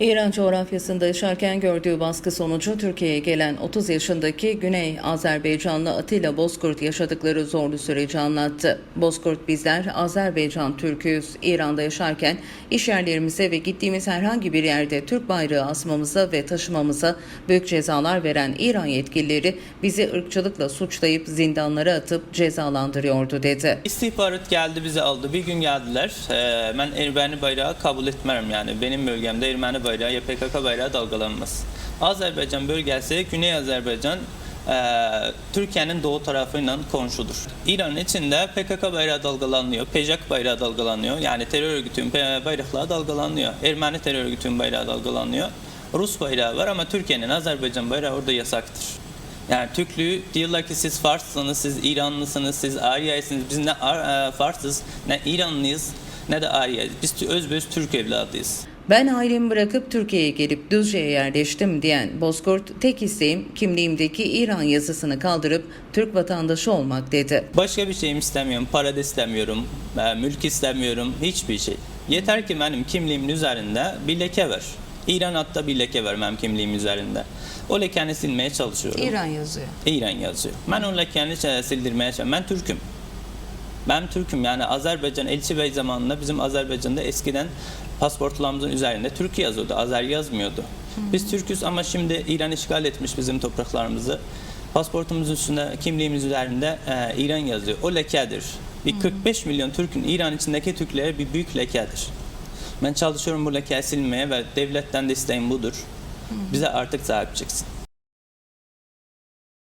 İran coğrafyasında yaşarken gördüğü baskı sonucu Türkiye'ye gelen 30 yaşındaki Güney Azerbaycanlı Atilla Bozkurt yaşadıkları zorlu süreci anlattı. Bozkurt bizler Azerbaycan Türk'üyüz. İran'da yaşarken iş yerlerimize ve gittiğimiz herhangi bir yerde Türk bayrağı asmamıza ve taşımamıza büyük cezalar veren İran yetkilileri bizi ırkçılıkla suçlayıp zindanlara atıp cezalandırıyordu dedi. İstihbarat geldi bizi aldı. Bir gün geldiler. Ee, ben Ermeni bayrağı kabul etmem yani. Benim bölgemde Ermeni bayrağı ya PKK bayrağı dalgalanmaz. Azerbaycan bölgesi Güney Azerbaycan e, Türkiye'nin doğu tarafıyla komşudur. İran içinde PKK bayrağı dalgalanıyor, PJAK bayrağı dalgalanıyor. Yani terör örgütünün bayrakları dalgalanıyor. Ermeni terör örgütünün bayrağı dalgalanıyor. Rus bayrağı var ama Türkiye'nin Azerbaycan bayrağı orada yasaktır. Yani Türklüğü diyorlar ki siz Farssınız, siz İranlısınız, siz Aryaysınız. Biz ne e, Farsız, ne İranlıyız, ne de Aryayız. Biz özbeöz Türk evladıyız. Ben ailemi bırakıp Türkiye'ye gelip Düzce'ye yerleştim diyen Bozkurt, tek isteğim kimliğimdeki İran yazısını kaldırıp Türk vatandaşı olmak dedi. Başka bir şeyim istemiyorum, para da istemiyorum, e, mülk istemiyorum, hiçbir şey. Yeter ki benim kimliğimin üzerinde bir leke var. İran hatta bir leke var benim kimliğim üzerinde. O lekeni silmeye çalışıyorum. İran yazıyor. İran yazıyor. Ben o lekeni sildirmeye çalışıyorum. Ben Türk'üm. Ben Türk'üm yani Azerbaycan Elçi Bey zamanında bizim Azerbaycan'da eskiden pasaportlarımızın üzerinde Türkiye yazıyordu. Azer yazmıyordu. Biz Türk'üz ama şimdi İran işgal etmiş bizim topraklarımızı. Pasaportumuzun üstünde, kimliğimiz üzerinde e, İran yazıyor. O lekedir. Bir 45 milyon Türk'ün İran içindeki Türklere bir büyük lekedir. Ben çalışıyorum bu lekeyi silmeye ve devletten de isteğim budur. Bize artık sahip çıksın.